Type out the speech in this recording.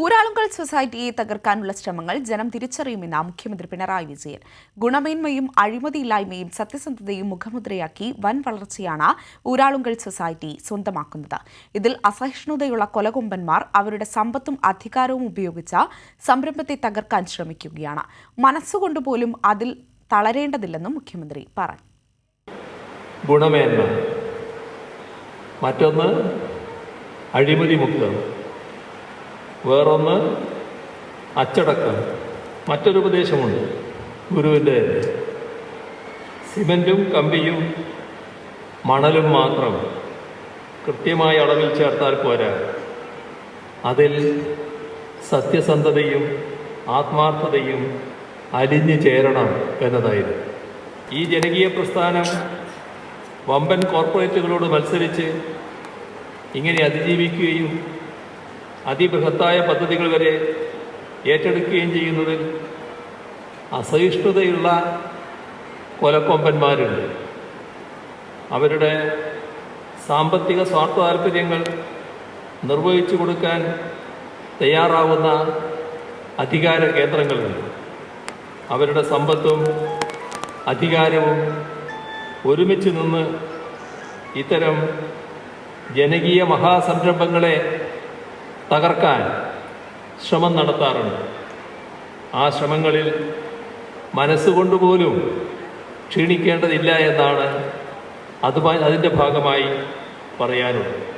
ഊരാളുങ്കൽ സൊസൈറ്റിയെ തകർക്കാനുള്ള ശ്രമങ്ങൾ ജനം തിരിച്ചറിയുമെന്ന മുഖ്യമന്ത്രി പിണറായി വിജയൻ. ഗുണമേന്മയും അഴിമതിയില്ലായ്മയും സത്യസന്ധതയും മുഖമുദ്രയാക്കി വൻ വളർച്ചയാണ് ഊരാളുങ്കൽ സൊസൈറ്റി സ്വന്തമാക്കുന്നത്. ഇതിൽ അസഹിഷ്ണുതയുള്ള കൊലകൊമ്പന്മാർ അവരുടെ സമ്പത്തും അധികാരവും ഉപയോഗിച്ച സംരംഭത്തെ തകർക്കാൻ ശ്രമിക്കുകയാണ്. മനസ്സുകൊണ്ട് പോലും അതിൽ തളരേണ്ടതില്ലെന്നും മുഖ്യമന്ത്രി പറഞ്ഞു. ഗുണമേന്മ. മറ്റൊന്ന് അഴിമതി മുക്തം വേറൊന്ന് അച്ചടക്കം. മറ്റൊരു ഉപദേശമുണ്ട്. ഗുരുവിന്റെ സിമന്റും കമ്പിയും മണലും മാത്രം കൃത്യമായ അളവിൽ ചേർത്താൽ പോരാ. അതിൽ സത്യസന്ധതയും ആത്മാർത്ഥതയും അലിഞ്ഞു ചേരണം എന്നതായിരുന്നു. ഈ ജനകീയ പ്രസ്ഥാനം വമ്പൻ കോർപ്പറേറ്റുകളോട് മത്സരിച്ച് ഇങ്ങനെ അതിജീവിക്കുകയും അതിബൃഹത്തായ പദ്ധതികൾ വരെ ഏറ്റെടുക്കുകയും ചെയ്യുന്നതിൽ അസഹിഷ്ണുതയുള്ള കൊലക്കൊമ്പന്മാരുണ്ട്. അവരുടെ സാമ്പത്തിക സ്വാർത്ഥ താല്പര്യങ്ങൾ നിർവഹിച്ചു കൊടുക്കാൻ തയ്യാറാവുന്ന അധികാര കേന്ദ്രങ്ങളുണ്ട്. അവരുടെ സമ്പത്തും അധികാരവും ഒരുമിച്ച് നിന്ന് ഇത്തരം ജനകീയ മഹാസംരംഭങ്ങളെ തകർക്കാൻ ശ്രമം നടത്താറുണ്ട്. ആ ശ്രമങ്ങളിൽ മനസ്സുകൊണ്ടുപോലും ക്ഷീണിക്കേണ്ടതില്ല എന്നാണ് അതുമായി അതിന്റെ ഭാഗമായി പറയാനുള്ളത്.